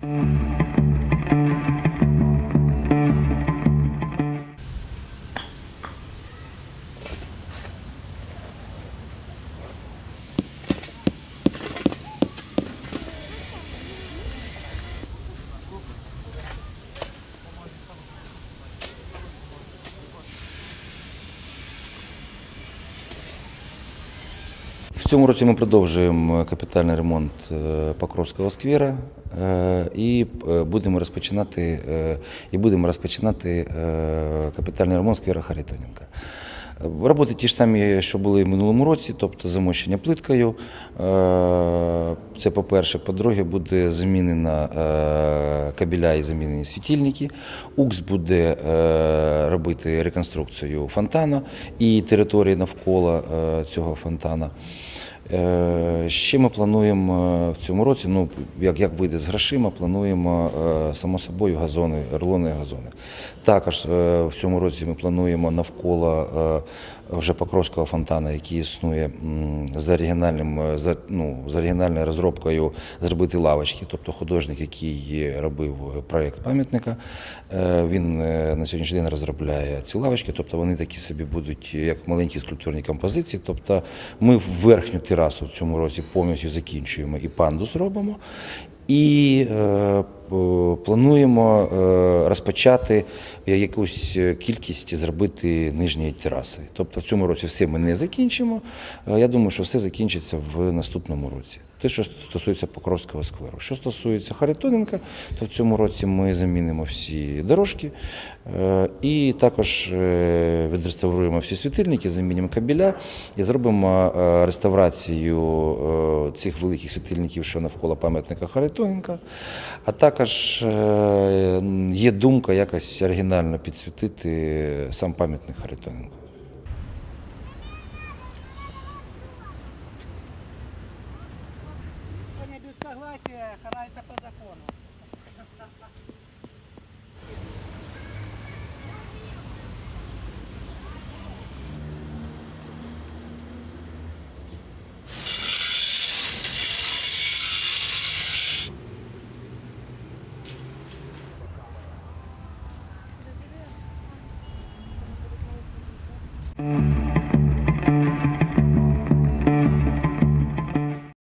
Thank you. В цьому році ми продовжуємо капітальний ремонт е, Покровського сквера е, і е, будемо розпочинати і будемо розпочинати капітальний ремонт сквера Харитоненка. Роботи ті ж самі, що були в минулому році, тобто замощення плиткою. Е, Це по-перше. По-друге, буде замінена кабіля кабеля і замінені світильники. УКС буде е, робити реконструкцію фонтана і території навколо е, цього фонтана. Ще ми плануємо е, в цьому році, ну як, як вийде з грошима, плануємо е, само собою газони, рулони газони. Також е, в цьому році ми плануємо навколо вже Покровського фонтана, який існує за оригінальним за, ну, за оригінальною розробкою, зробити лавочки. Тобто художник, який робив проєкт пам'ятника, він на сьогоднішній день розробляє ці лавочки, тобто вони такі собі будуть як маленькі скульптурні композиції. Тобто ми в верхню терасу в цьому році повністю закінчуємо і пандус робимо. І е, плануємо е, розпочати якусь кількість зробити нижньої тераси. Тобто в цьому році все ми не закінчимо. Е, Я думаю, що все закінчиться в наступному році. Те, що стосується Покровського скверу. Що стосується Харитоненка, то в цьому році ми замінимо всі дорожки і також відреставруємо всі світильники, замінимо кабеля і зробимо реставрацію цих великих світильників, що навколо пам'ятника Харитоненка. А також е, є думка якось оригінально підсвітити сам пам'ятник Харитоненку. Кто не без согласия, карается по закону.